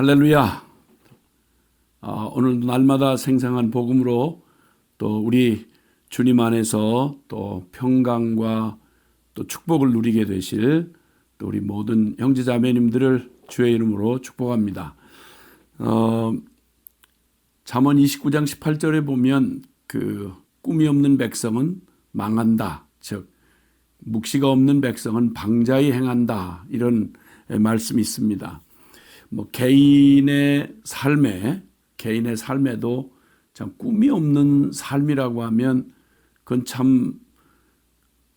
할렐루야. 아, 오늘 날마다 생생한 복음으로 또 우리 주님 안에서 또 평강과 또 축복을 누리게 되실 또 우리 모든 형제자매님들을 주의 이름으로 축복합니다. 어, 잠언 29장 18절에 보면 그 꿈이 없는 백성은 망한다. 즉 묵시가 없는 백성은 방자히 행한다. 이런 말씀이 있습니다. 뭐 개인의 삶에 개인의 삶에도 참 꿈이 없는 삶이라고 하면 그건 참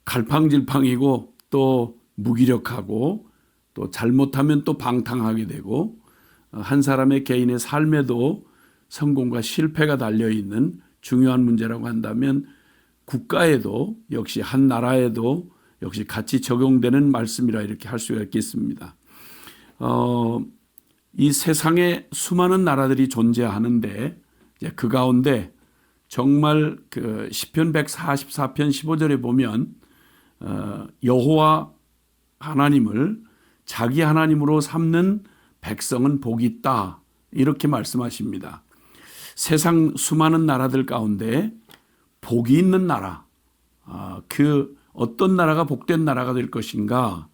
갈팡질팡이고 또 무기력하고 또 잘못하면 또 방탕하게 되고 한 사람의 개인의 삶에도 성공과 실패가 달려 있는 중요한 문제라고 한다면 국가에도 역시 한 나라에도 역시 같이 적용되는 말씀이라 이렇게 할 수가 있겠습니다. 어, 이 세상에 수많은 나라들이 존재하는데 그 가운데 정말 그 시편 144편 15절에 보면 어, 여호와 하나님을 자기 하나님으로 삼는 백성은 복이 있다 이렇게 말씀하십니다. 세상 수많은 나라들 가운데 복이 있는 나라, 아, 그 어떤 나라가 복된 나라가 될 것인가?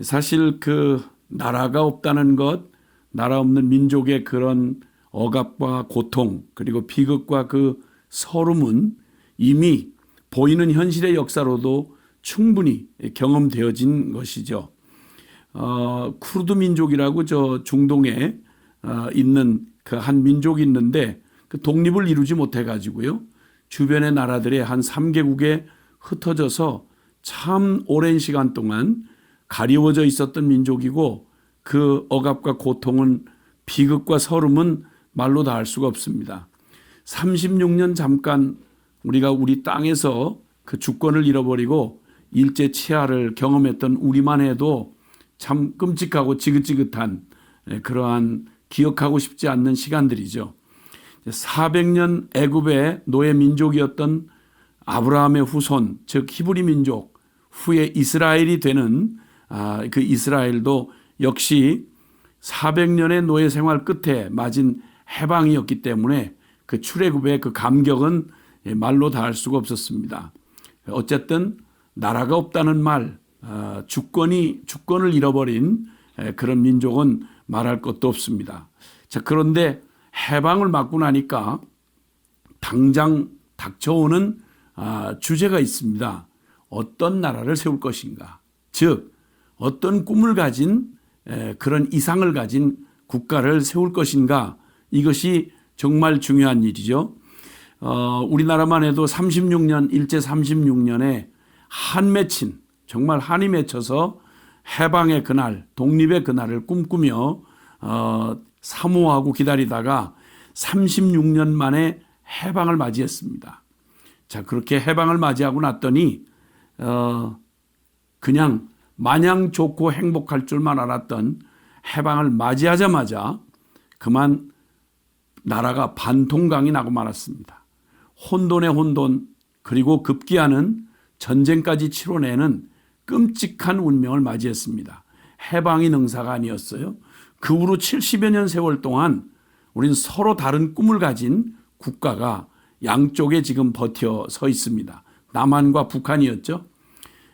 사실 그 나라가 없다는 것, 나라 없는 민족의 그런 억압과 고통 그리고 비극과 그 서름은 이미 보이는 현실의 역사로도 충분히 경험되어진 것이죠. 어, 쿠르드 민족이라고 저 중동에 어, 있는 그 한 민족이 있는데 그 독립을 이루지 못해 가지고요. 주변의 나라들의 한 3개국에 흩어져서 참 오랜 시간 동안 가리워져 있었던 민족이고 그 억압과 고통은 비극과 서름은 말로 다 할 수가 없습니다. 36년 잠깐 우리가 우리 땅에서 그 주권을 잃어버리고 일제 치하를 경험했던 우리만 해도 참 끔찍하고 지긋지긋한 그러한 기억하고 싶지 않는 시간들이죠. 400년 애굽의 노예 민족이었던 아브라함의 후손, 즉 히브리 민족 후에 이스라엘이 되는 아, 그 이스라엘도 역시 400년의 노예 생활 끝에 맞은 해방이었기 때문에 그 출애굽의 그 감격은 말로 다 할 수가 없었습니다. 어쨌든 나라가 없다는 말, 아, 주권이 주권을 잃어버린 그런 민족은 말할 것도 없습니다. 자 그런데 해방을 맞고 나니까 당장 닥쳐오는 아, 주제가 있습니다. 어떤 나라를 세울 것인가? 즉 어떤 꿈을 가진 그런 이상을 가진 국가를 세울 것인가? 이것이 정말 중요한 일이죠. 어, 우리나라만 해도 36년, 일제 36년에 한 맺힌, 정말 한이 맺혀서 해방의 그날, 독립의 그날을 꿈꾸며, 어, 사모하고 기다리다가 36년 만에 해방을 맞이했습니다. 자, 그렇게 해방을 맞이하고 났더니, 어, 그냥 마냥 좋고 행복할 줄만 알았던 해방을 맞이하자마자 그만 나라가 반통강이 나고 말았습니다. 혼돈의 혼돈 그리고 급기야는 전쟁까지 치러내는 끔찍한 운명을 맞이했습니다. 해방이 능사가 아니었어요. 그 후로 70여 년 세월 동안 우리는 서로 다른 꿈을 가진 국가가 양쪽에 지금 버텨 서 있습니다. 남한과 북한이었죠.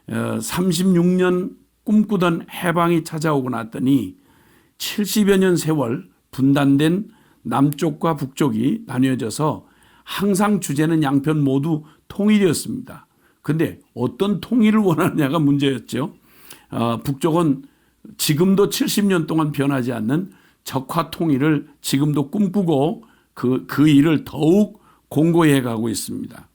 36년 어, 꿈꾸던 해방이 찾아오고 났더니 70여 년 세월 분단된 남쪽과 북쪽이 나뉘어져서 항상 주제는 양편 모두 통일이었습니다. 근데 어떤 통일을 원하느냐가 문제였죠. 어, 북쪽은 지금도 70년 동안 변하지 않는 적화 통일을 지금도 꿈꾸고 그, 그 일을 더욱 공고히 해가고 있습니다.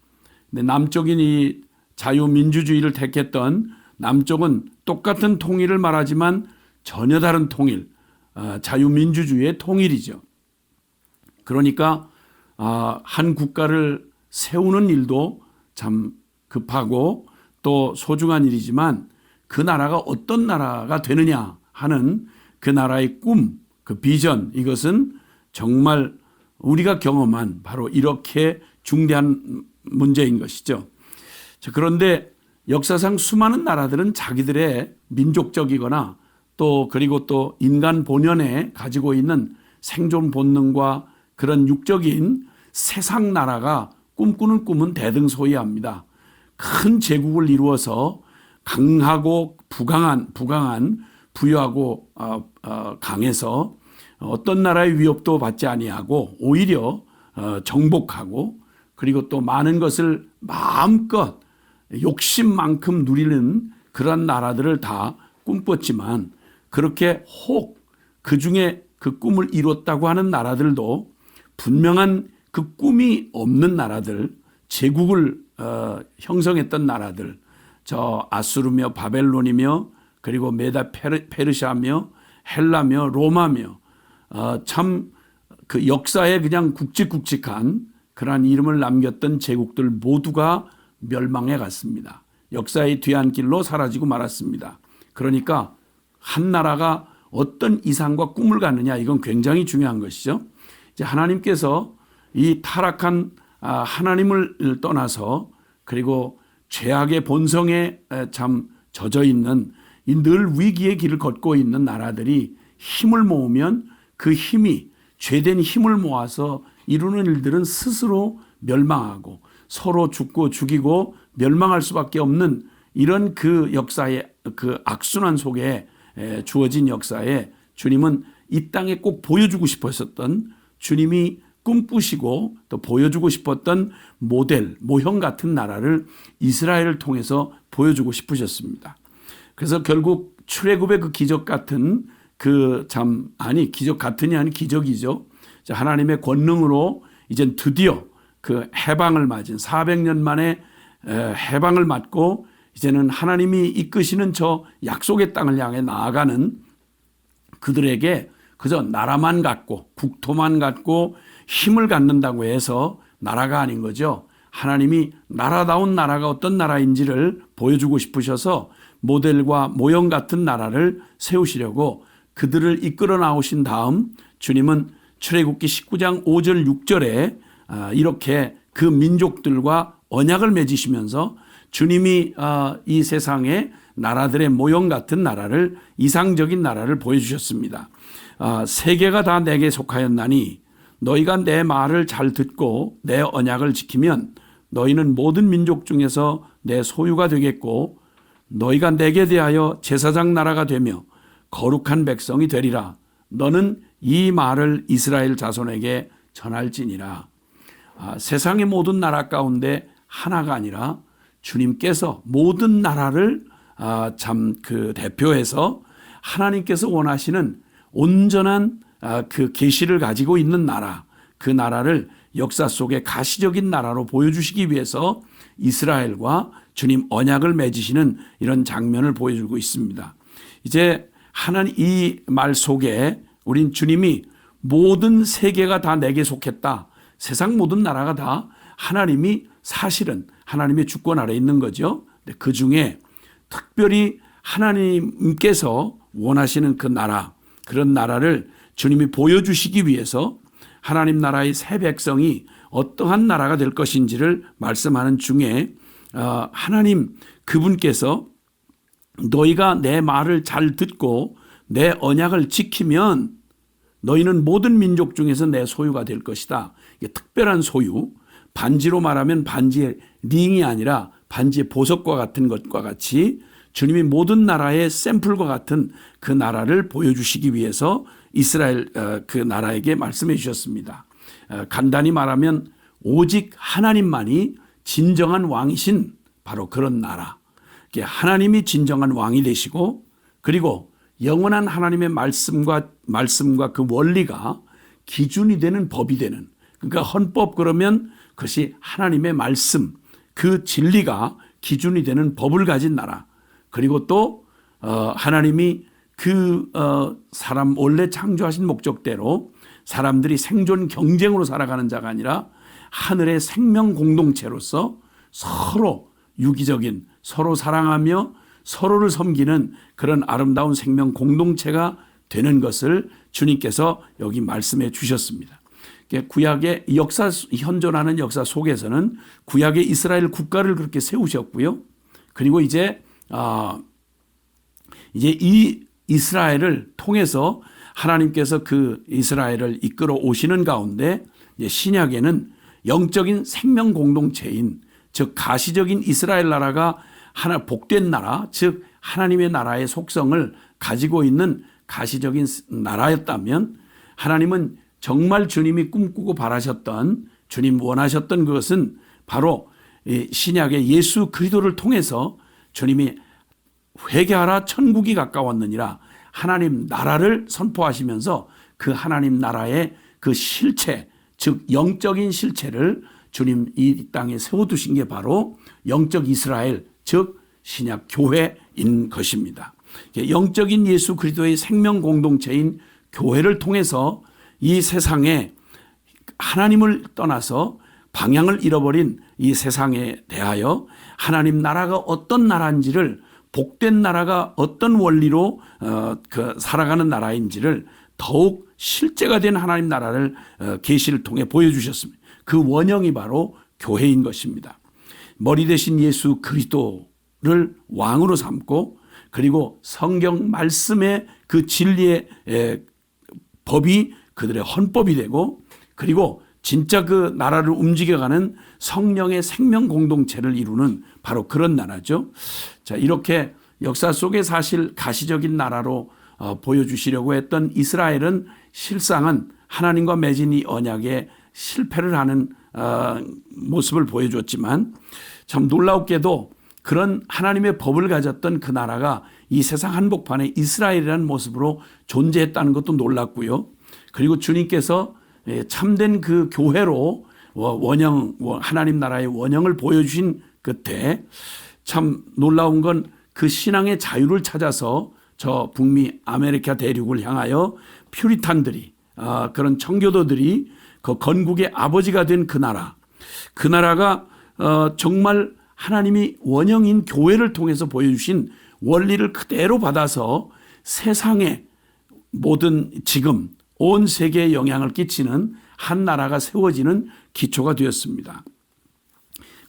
근데 남쪽인 이 자유민주주의를 택했던 남쪽은 똑같은 통일을 말하지만 전혀 다른 통일, 어, 자유민주주의의 통일이죠. 그러니까 아, 한 국가를 세우는 일도 참 급하고 또 소중한 일이지만 그 나라가 어떤 나라가 되느냐 하는 그 나라의 꿈, 그 비전 이것은 정말 우리가 경험한 바로 이렇게 중대한 문제인 것이죠. 자, 그런데 역사상 수많은 나라들은 자기들의 민족적이거나 또 그리고 또 인간 본연에 가지고 있는 생존 본능과 그런 육적인 세상 나라가 꿈꾸는 꿈은 대등소이합니다. 큰 제국을 이루어서 강하고 부강한 부강한 부유하고 어, 어, 강해서 어떤 나라의 위협도 받지 아니하고 오히려 어, 정복하고 그리고 또 많은 것을 마음껏 욕심만큼 누리는 그런 나라들을 다 꿈꿨지만 그렇게 혹 그 중에 그 꿈을 이뤘다고 하는 나라들도 분명한 그 꿈이 없는 나라들, 제국을 어, 형성했던 나라들, 저 아수르며 바벨론이며 그리고 메다 페르, 페르시아며 헬라며 로마며 어, 참 그 역사에 그냥 굵직굵직한 그러한 이름을 남겼던 제국들 모두가 멸망해 갔습니다. 역사의 뒤안길로 사라지고 말았습니다. 그러니까 한 나라가 어떤 이상과 꿈을 갖느냐 이건 굉장히 중요한 것이죠. 이제 하나님께서 이 타락한 아, 하나님을 떠나서 그리고 죄악의 본성에 참 젖어 있는 이 늘 위기의 길을 걷고 있는 나라들이 힘을 모으면 그 힘이 죄된 힘을 모아서 이루는 일들은 스스로 멸망하고 서로 죽고 죽이고 멸망할 수밖에 없는 이런 그 역사의 그 악순환 속에 주어진 역사에 주님은 이 땅에 꼭 보여주고 싶었었던 주님이 꿈꾸시고 또 보여주고 싶었던 모델, 모형 같은 나라를 이스라엘을 통해서 보여주고 싶으셨습니다. 그래서 결국 출애굽의 그 기적 같은 그 참 아니 기적 같으니 아니 기적이죠. 하나님의 권능으로 이젠 드디어 그 해방을 맞은 400년 만에 해방을 맞고 이제는 하나님이 이끄시는 저 약속의 땅을 향해 나아가는 그들에게 그저 나라만 갖고 국토만 갖고 힘을 갖는다고 해서 나라가 아닌 거죠. 하나님이 나라다운 나라가 어떤 나라인지를 보여주고 싶으셔서 모델과 모형 같은 나라를 세우시려고 그들을 이끌어 나오신 다음 주님은 출애굽기 19장 5절 6절에 아, 이렇게 그 민족들과 언약을 맺으시면서 주님이 아, 이 세상에 나라들의 모형 같은 나라를 이상적인 나라를 보여주셨습니다. 아, 세계가 다 내게 속하였나니 너희가 내 말을 잘 듣고 내 언약을 지키면 너희는 모든 민족 중에서 내 소유가 되겠고 너희가 내게 대하여 제사장 나라가 되며 거룩한 백성이 되리라. 너는 이 말을 이스라엘 자손에게 전할지니라. 아, 세상의 모든 나라 가운데 하나가 아니라 주님께서 모든 나라를 아, 참그 대표해서 하나님께서 원하시는 온전한 아, 그 계시를 가지고 있는 나라, 그 나라를 역사 속에 가시적인 나라로 보여주시기 위해서 이스라엘과 주님 언약을 맺으시는 이런 장면을 보여주고 있습니다. 이제 하나님 이 말 속에 우린 주님이 모든 세계가 다 내게 속했다. 세상 모든 나라가 다 하나님이 사실은 하나님의 주권 아래 있는 거죠. 그 중에 특별히 하나님께서 원하시는 그 나라, 그런 나라를 주님이 보여주시기 위해서 하나님 나라의 새 백성이 어떠한 나라가 될 것인지를 말씀하는 중에 어, 하나님 그분께서 너희가 내 말을 잘 듣고 내 언약을 지키면 너희는 모든 민족 중에서 내 소유가 될 것이다. 이게 특별한 소유. 반지로 말하면 반지의 링이 아니라 반지의 보석과 같은 것과 같이 주님이 모든 나라의 샘플과 같은 그 나라를 보여주시기 위해서 이스라엘 어, 그 나라에게 말씀해 주셨습니다. 어, 간단히 말하면 오직 하나님만이 진정한 왕이신 바로 그런 나라. 하나님이 진정한 왕이 되시고 그리고 영원한 하나님의 말씀과 말씀과 그 원리가 기준이 되는 법이 되는 그러니까 헌법 그러면 그것이 하나님의 말씀 그 진리가 기준이 되는 법을 가진 나라. 그리고 또 어, 하나님이 그 어, 사람 원래 창조하신 목적대로 사람들이 생존 경쟁으로 살아가는 자가 아니라 하늘의 생명 공동체로서 서로 유기적인 서로 사랑하며 서로를 섬기는 그런 아름다운 생명 공동체가 되는 것을 주님께서 여기 말씀해 주셨습니다. 구약의 역사 현존하는 역사 속에서는 구약의 이스라엘 국가를 그렇게 세우셨고요. 그리고 이제 아 이제 이 이스라엘을 통해서 하나님께서 그 이스라엘을 이끌어 오시는 가운데 신약에는 영적인 생명 공동체인 즉 가시적인 이스라엘 나라가 하나 복된 나라 즉 하나님의 나라의 속성을 가지고 있는 가시적인 나라였다면 하나님은 정말 주님이 꿈꾸고 바라셨던 주님 원하셨던 그것은 바로 이 신약의 예수 그리스도를 통해서 주님이 회개하라 천국이 가까웠느니라 하나님 나라를 선포하시면서 그 하나님 나라의 그 실체 즉 영적인 실체를 주님 이 땅에 세워두신 게 바로 영적 이스라엘 즉 신약 교회인 것입니다. 영적인 예수 그리스도의 생명 공동체인 교회를 통해서 이 세상에 하나님을 떠나서 방향을 잃어버린 이 세상에 대하여 하나님 나라가 어떤 나라인지를 복된 나라가 어떤 원리로 어, 그 살아가는 나라인지를 더욱 실제가 된 하나님 나라를 어, 계시를 통해 보여주셨습니다. 그 원형이 바로 교회인 것입니다. 머리 대신 예수 그리스도를 왕으로 삼고 그리고 성경 말씀의 그 진리의 에, 법이 그들의 헌법이 되고 그리고 진짜 그 나라를 움직여가는 성령의 생명 공동체를 이루는 바로 그런 나라죠. 자, 이렇게 역사 속에 사실 가시적인 나라로 어, 보여주시려고 했던 이스라엘은 실상은 하나님과 맺은 이 언약에 실패를 하는 어, 모습을 보여줬지만 참 놀라웠게도 그런 하나님의 법을 가졌던 그 나라가 이 세상 한복판에 이스라엘이라는 모습으로 존재했다는 것도 놀랐고요. 그리고 주님께서 예, 참된 그 교회로 원형 하나님 나라의 원형을 보여주신 그때 참 놀라운 건 그 신앙의 자유를 찾아서 저 북미 아메리카 대륙을 향하여 퓨리탄들이 아, 그런 청교도들이 그 건국의 아버지가 된 그 나라 그 나라가 어, 정말 하나님이 원형인 교회를 통해서 보여주신 원리를 그대로 받아서 세상의 모든 지금 온 세계에 영향을 끼치는 한 나라가 세워지는 기초가 되었습니다.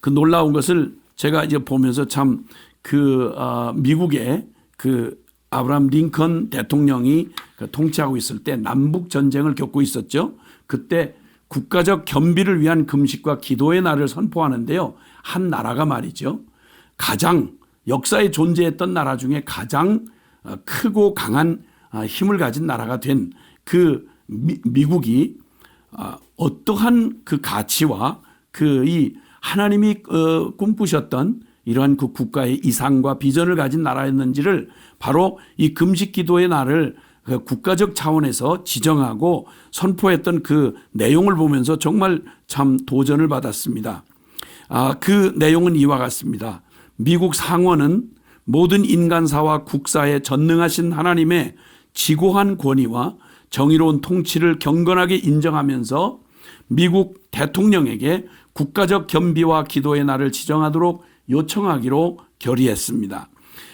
그 놀라운 것을 제가 이제 보면서 참그 어, 미국의 그 아브라함 링컨 대통령이 그 통치하고 있을 때 남북 전쟁을 겪고 있었죠. 그때 국가적 겸비를 위한 금식과 기도의 날을 선포하는데요. 한 나라가 말이죠. 가장 역사에 존재했던 나라 중에 가장 어, 크고 강한 어, 힘을 가진 나라가 된 그 미, 국이 아, 어떠한 그 가치와 그 이 하나님이 어, 꿈꾸셨던 이러한 그 국가의 이상과 비전을 가진 나라였는지를 바로 이 금식 기도의 날을 그 국가적 차원에서 지정하고 선포했던 그 내용을 보면서 정말 참 도전을 받았습니다. 아, 그 내용은 이와 같습니다. 미국 상원은 모든 인간사와 국사에 전능하신 하나님의 지고한 권위와 정의로운 통치를 경건하게 인정하면서 미국 대통령에게 국가적 겸비와 기도의 날을 지정하도록 요청하기로 결의했습니다.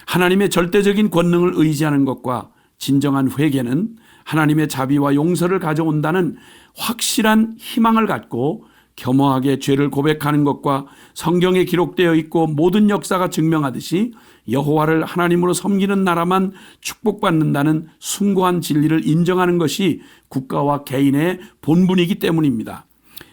하나님의 절대적인 권능을 의지하는 것과 진정한 회개는 하나님의 자비와 용서를 가져온다는 확실한 희망을 갖고 겸허하게 죄를 고백하는 것과 성경에 기록되어 있고 모든 역사가 증명하듯이 여호와를 하나님으로 섬기는 나라만 축복받는다는 숭고한 진리를 인정하는 것이 국가와 개인의 본분이기 때문입니다.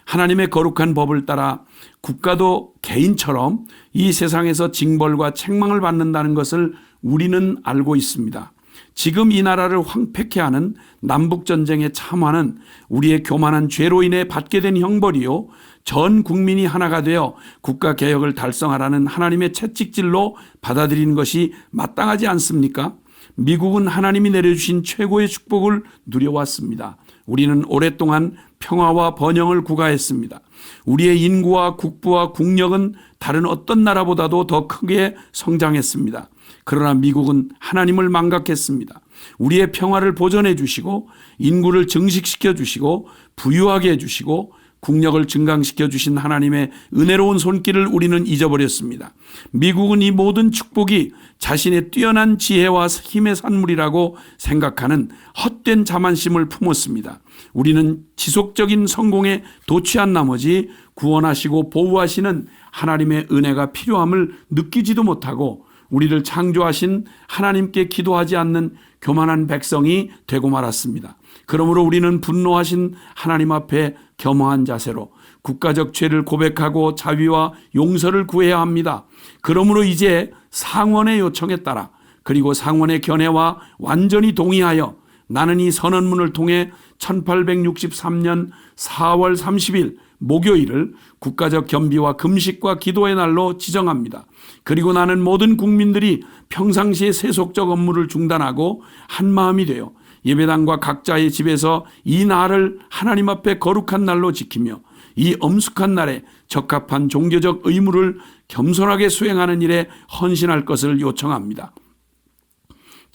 하나님의 거룩한 법을 따라 국가도 개인처럼 이 세상에서 징벌과 책망을 받는다는 것을 우리는 알고 있습니다. 지금 이 나라를 황폐케 하는 남북전쟁에 참하는 우리의 교만한 죄로 인해 받게 된 형벌이요. 전 국민이 하나가 되어 국가 개혁을 달성하라는 하나님의 채찍질로 받아들이는 것이 마땅하지 않습니까? 미국은 하나님이 내려주신 최고의 축복을 누려왔습니다. 우리는 오랫동안 평화와 번영을 구가했습니다. 우리의 인구와 국부와 국력은 다른 어떤 나라보다도 더 크게 성장했습니다. 그러나 미국은 하나님을 망각했습니다. 우리의 평화를 보존해 주시고 인구를 증식시켜 주시고 부유하게 해 주시고 국력을 증강시켜 주신 하나님의 은혜로운 손길을 우리는 잊어버렸습니다. 미국은 이 모든 축복이 자신의 뛰어난 지혜와 힘의 산물이라고 생각하는 헛된 자만심을 품었습니다. 우리는 지속적인 성공에 도취한 나머지 구원하시고 보호하시는 하나님의 은혜가 필요함을 느끼지도 못하고 우리를 창조하신 하나님께 기도하지 않는 교만한 백성이 되고 말았습니다. 그러므로 우리는 분노하신 하나님 앞에 겸허한 자세로 국가적 죄를 고백하고 자비와 용서를 구해야 합니다. 그러므로 이제 상원의 요청에 따라 그리고 상원의 견해와 완전히 동의하여 나는 이 선언문을 통해 1863년 4월 30일 목요일을 국가적 겸비와 금식과 기도의 날로 지정합니다. 그리고 나는 모든 국민들이 평상시의 세속적 업무를 중단하고 한 마음이 되어 예배당과 각자의 집에서 이 날을 하나님 앞에 거룩한 날로 지키며 이 엄숙한 날에 적합한 종교적 의무를 겸손하게 수행하는 일에 헌신할 것을 요청합니다.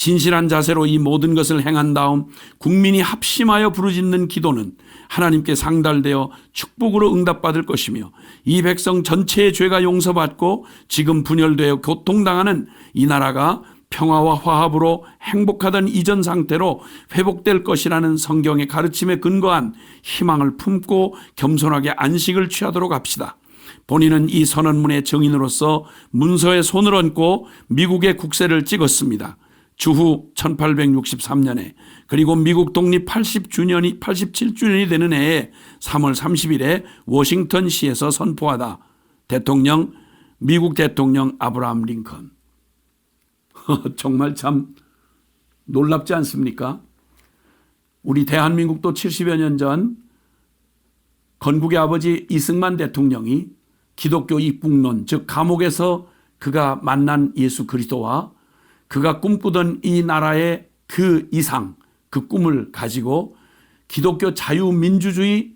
진실한 자세로 이 모든 것을 행한 다음 국민이 합심하여 부르짖는 기도는 하나님께 상달되어 축복으로 응답받을 것이며 이 백성 전체의 죄가 용서받고 지금 분열되어 고통당하는 이 나라가 평화와 화합으로 행복하던 이전 상태로 회복될 것이라는 성경의 가르침에 근거한 희망을 품고 겸손하게 안식을 취하도록 합시다. 본인은 이 선언문의 증인으로서 문서에 손을 얹고 미국의 국세를 찍었습니다. 주후 1863년에 그리고 미국 독립 80주년이 87주년이 되는 해에 3월 30일에 워싱턴시에서 선포하다. 대통령 미국 대통령 아브라함 링컨. 정말 참 놀랍지 않습니까? 우리 대한민국도 70여 년 전 건국의 아버지 이승만 대통령이 기독교 입국론, 즉 감옥에서 그가 만난 예수 그리스도와 그가 꿈꾸던 이 나라의 그 이상, 그 꿈을 가지고 기독교 자유민주주의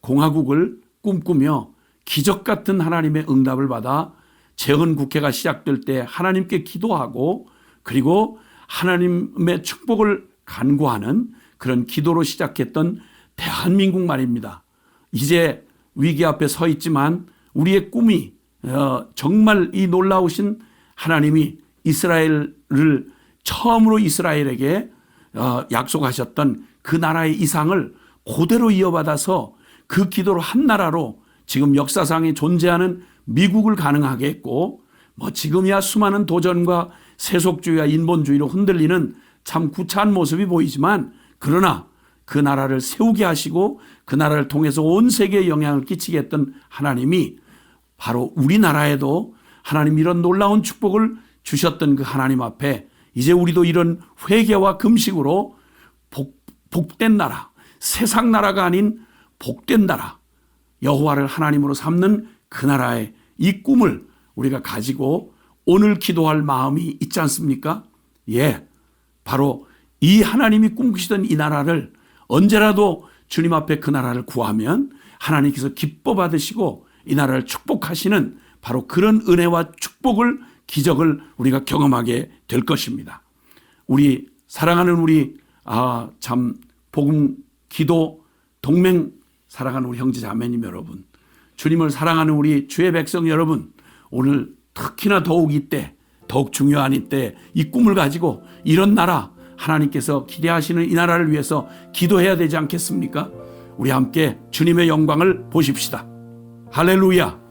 공화국을 꿈꾸며 기적 같은 하나님의 응답을 받아 재헌 국회가 시작될 때 하나님께 기도하고 그리고 하나님의 축복을 간구하는 그런 기도로 시작했던 대한민국 말입니다. 이제 위기 앞에 서 있지만 우리의 꿈이 어, 정말 이 놀라우신 하나님이 이스라엘을 처음으로 이스라엘에게 어, 약속하셨던 그 나라의 이상을 그대로 이어받아서 그 기도로 한 나라로 지금 역사상에 존재하는 미국을 가능하게 했고 뭐 지금이야 수많은 도전과 세속주의와 인본주의로 흔들리는 참 구차한 모습이 보이지만 그러나 그 나라를 세우게 하시고 그 나라를 통해서 온 세계에 영향을 끼치게 했던 하나님이 바로 우리나라에도 하나님 이런 놀라운 축복을 주셨던 그 하나님 앞에 이제 우리도 이런 회개와 금식으로 복, 복된 나라, 세상 나라가 아닌 복된 나라, 여호와를 하나님으로 삼는 그 나라의 이 꿈을 우리가 가지고 오늘 기도할 마음이 있지 않습니까? 예. 바로 이 하나님이 꿈꾸시던 이 나라를 언제라도 주님 앞에 그 나라를 구하면 하나님께서 기뻐 받으시고 이 나라를 축복하시는 바로 그런 은혜와 축복을 기적을 우리가 경험하게 될 것입니다. 우리 사랑하는 우리 아 참 복음 기도 동맹 사랑하는 우리 형제 자매님 여러분 주님을 사랑하는 우리 주의 백성 여러분 오늘 특히나 더욱 이때 더욱 중요한 이때 이 꿈을 가지고 이런 나라 하나님께서 기대하시는 이 나라를 위해서 기도해야 되지 않겠습니까? 우리 함께 주님의 영광을 보십시다. 할렐루야.